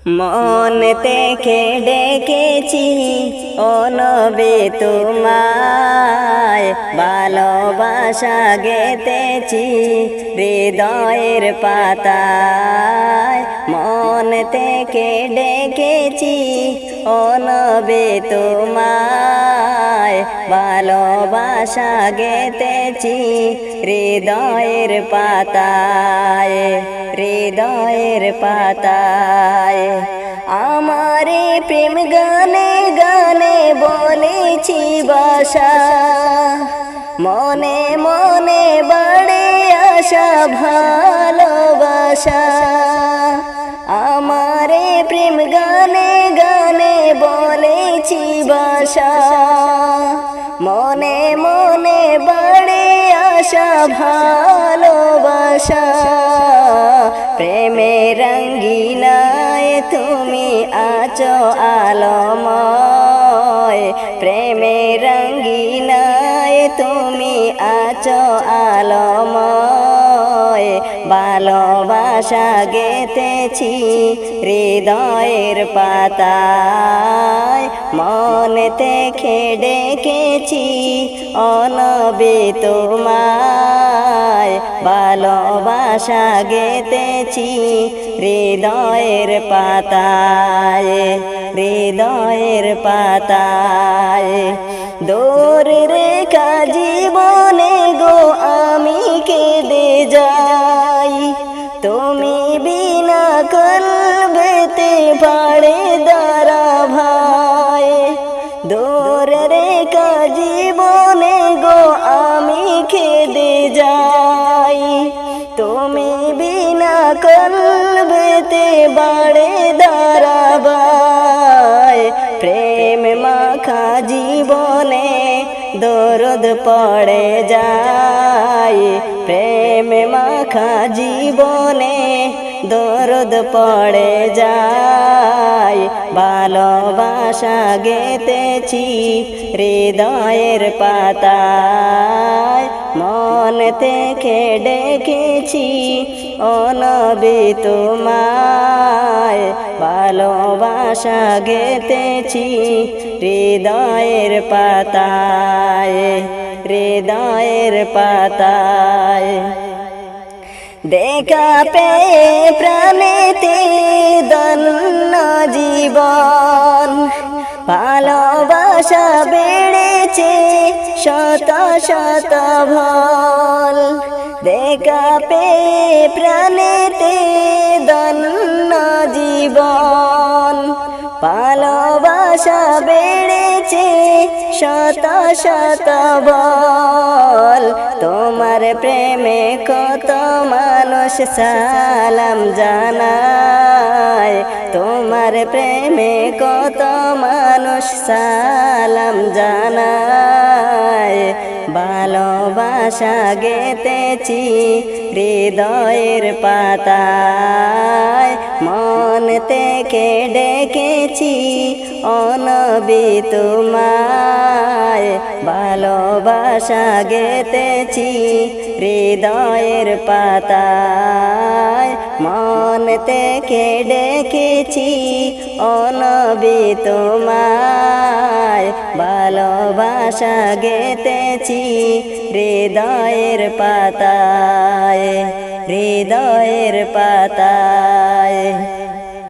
মন থেকে ডেকেছি অনবে তোমায় ভালোবাসা গেতেছি হৃদয়ের পাতায় থেকে ডেকেছি অনবে তোমায়। ভালোবাসা গেতেছি হৃদয়ের পাতায় হৃদয়ের পাতায়। আমারে প্রেম গানে গানে বলেছি বাসা। মনে মনে বাড়ে আসা ভালোবাসা। বাসা মনে মনে বাড়ে আসা ভালোবাসা। প্রেমে রঙ্গিনায় তুমি আছো আলময়। প্রেমে রঙ্গিনায় তুমি আছো আলময়। ভালোবাসা গেতেছি হৃদয়ের পাতায়। মন থেকে ডেকেছি অনবে তোমায়। ভালোবাসা গেতেছি হৃদয়ের পাতায় হৃদয়ের পাতায়। দূর রেখা বাড়ে দাঁড়াবাই প্রেম মাখা জীবনে দরদ পড়ে যায়। প্রেম মাখা জীবনে দরদ পড়ে যায়। ভালোবাসা গেতেছি হৃদয়ের পাতায়। মন থেকে ডেকেছি অনবি তোমায় ভালোবাসা গেতেছি হৃদয়ের পাতায় হৃদয়ের পাতায়। দেখা পে প্রাণেতে শত শত ভল। দেখা পে প্রাণেতে দন্ন জীবন। ভালোবাসা বেড়েছে শত শত বল। তোমার প্রেমে কত মানুষ সালাম জানায়। তোমার প্রেমে কত মানুষ সালাম জানায়। ভালোবাসা গেতেছি হৃদয়ের পাতায়। মন থেকে ডেকেছি অনবি তোমায়। ভালোবাসা গেতেছি হৃদয়ের পাতায়। মন থেকে ডেকেছি অনবি তোমায়। ভালোবাসা গেতেছি হৃদয়ের পাতায় হৃদয়ের পাতায়।